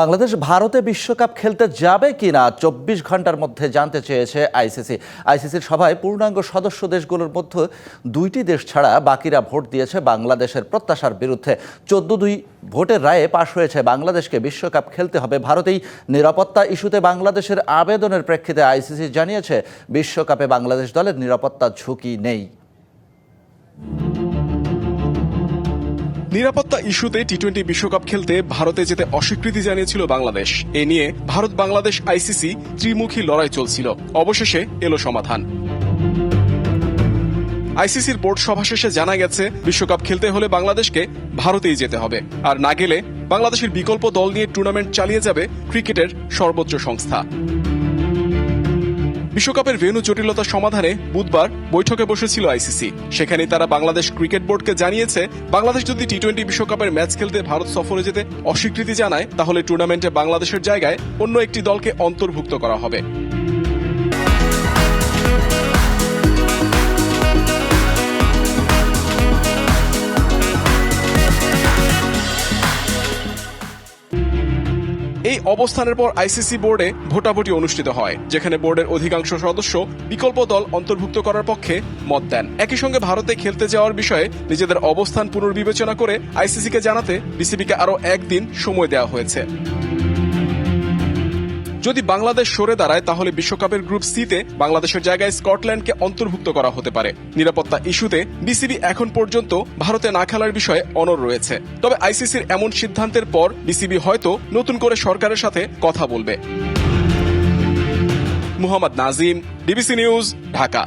বাংলাদেশ ভারতে বিশ্বকাপ খেলতে যাবে কিনা চব্বিশ ঘণ্টার মধ্যে জানতে চেয়েছে আইসিসি। আইসিসির সভায় পূর্ণাঙ্গ সদস্য দেশগুলোর মধ্যে দুইটি দেশ ছাড়া বাকিরা ভোট দিয়েছে বাংলাদেশের প্রত্যাশার বিরুদ্ধে। চোদ্দ দুই ভোটের রায়ে পাশ হয়েছে বাংলাদেশকে। বিশ্বকাপ খেলতে হবে ভারতেই। নিরাপত্তা ইস্যুতে বাংলাদেশের আবেদনের প্রেক্ষিতে আইসিসি জানিয়েছে, বিশ্বকাপে বাংলাদেশ দলের নিরাপত্তা ঝুঁকি নেই। নিরাপত্তা ইস্যুতে টি টোয়েন্টি বিশ্বকাপ খেলতে ভারতে যেতে অস্বীকৃতি জানিয়েছিল বাংলাদেশ। এ নিয়ে ভারত বাংলাদেশ আইসিসি ত্রিমুখী লড়াই চলছিল। অবশেষে এলো সমাধান। আইসিসির বোর্ড সভা শেষে জানা গেছে, বিশ্বকাপ খেলতে হলে বাংলাদেশকে ভারতেই যেতে হবে। আর না গেলে বাংলাদেশের বিকল্প দল নিয়ে টুর্নামেন্ট চালিয়ে যাবে ক্রিকেটের সর্বোচ্চ সংস্থা। বিশ্বকাপের ভেন্যু জটিলতা সমাধানে বুধবার বৈঠকে বসেছিল আইসিসি। সেখানে তারা বাংলাদেশ ক্রিকেট বোর্ডকে জানিয়েছে, বাংলাদেশ যদি টি টোয়েন্টি বিশ্বকাপের ম্যাচ খেলতে ভারত সফরে যেতে অস্বীকৃতি জানায়, তাহলে টুর্নামেন্টে বাংলাদেশের জায়গায় অন্য একটি দলকে অন্তর্ভুক্ত করা হবে। এই অবস্থানের পর আইসিসি বোর্ডে ভোটাভুটি অনুষ্ঠিত হয়, যেখানে বোর্ডের অধিকাংশ সদস্য বিকল্প দল অন্তর্ভুক্ত করার পক্ষে মত দেন। একই সঙ্গে ভারতে খেলতে যাওয়ার বিষয়ে নিজেদের অবস্থান পুনর্বিবেচনা করে আইসিসিকে জানাতে বিসিবিকে আরও একদিন সময় দেওয়া হয়েছে। যদি বাংলাদেশ সরে দাঁড়ায়, তাহলে বিশ্বকাপের গ্রুপ সিতে বাংলাদেশের জায়গায় স্কটল্যান্ডকে অন্তর্ভুক্ত করা হতে পারে। নিরাপত্তা ইস্যুতে বিসিবি এখন পর্যন্ত ভারতে না খেলার বিষয়ে অনর রয়েছে। তবে আইসিসির এমন সিদ্ধান্তের পর বিসিবি হয়তো নতুন করে সরকারের সাথে কথা বলবে। Mohammad Nazim DBC news, Dhaka.